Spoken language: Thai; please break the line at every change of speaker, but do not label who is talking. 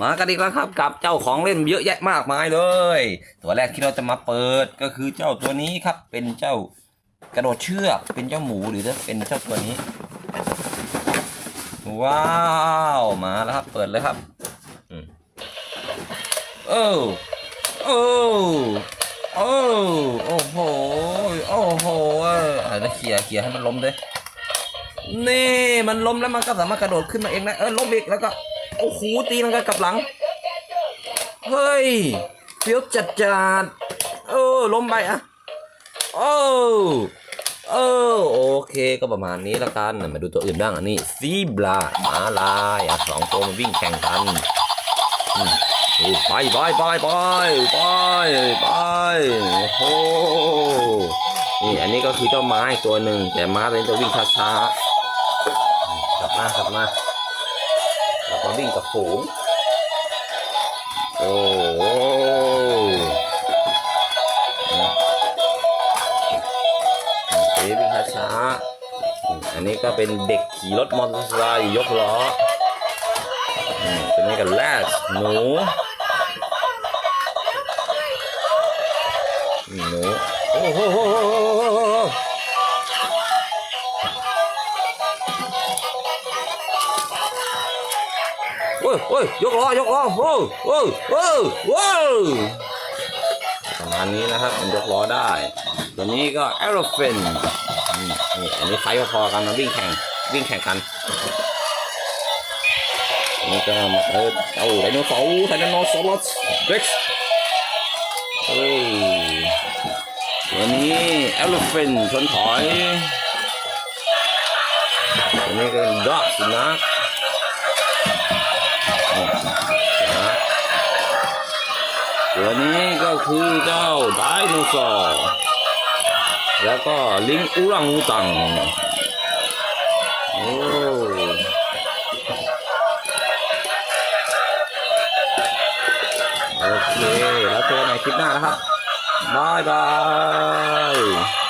มากันอีกแล้วครับกับเจ้าของเล่นเยอะแยะมากมายเลย ตัวแรกที่เราจะมาเปิดก็คือเจ้าตัวนี้ครับ เป็นเจ้ากระโดดเชือกเป็นเจ้าหมูหรือเป็นเจ้าตัวนี้ ว้าวมาแล้วครับเปิดเลยครับอืมโอ้โอ้โอ้โอ้โหโอ้โหเอออะแล้วเขี่ยเขี่ยให้มันล้มด้วย นี่มันล้มแล้วมันก็สามารถกระโดดขึ้นมาเองนะเออล้มอีกแล้วก็โอ้โหตีมันก็กลับหลัง เฮ้ยเฟี้ยวจัดจัดเออล้มไปอะโอ้เออโอเคก็ประมาณนี้ละกันมาดูตัวอื่นบ้างอันนี้ซีบลาหมาลายอะสองตัวมันวิ่งแข่งกันไปไปไปไปไปไปโอ้โหนี่อันนี้ก็คือเจ้าม้ตัวหนึ่งแต่ม้าเป็นตัววิ่งช้าๆ กลับมากลับมาแล้วก็วิ่งกับฝูงโอ้โหเอ๊ะวิ่งช้าอันนี้ก็เป็นเด็กขี่รถมอเตอร์ไซค์ยกล้ออืมตัวนี้ก็แรดหนูหนูโอ้โหโหโหโหโหโห โอ้ยโอ้ยยกล้อยกล้อโอ้ยโอ้ยโอ้ยโอ้ยประมาณนี้นะครับมันยกล้อได้ ตัวนี้ก็ elephant อืมนี่อันนี้ไซส์พอๆกันนะวิ่งแข่งวิ่งแข่งกันนี่ก็มาเออเอาไดโนเสาร์ไดโนเสาร์เร็กเอ้ยตัวนี้ elephant ชนถอยตัวนี้ก็ dog สุนัข นี้ก็คือเจ้าไดโนเสาร์แล้วก็ลิงอุรังอุตังโอ้โอเค แล้วเจอกันในคลิปหน้านะครับบายบาย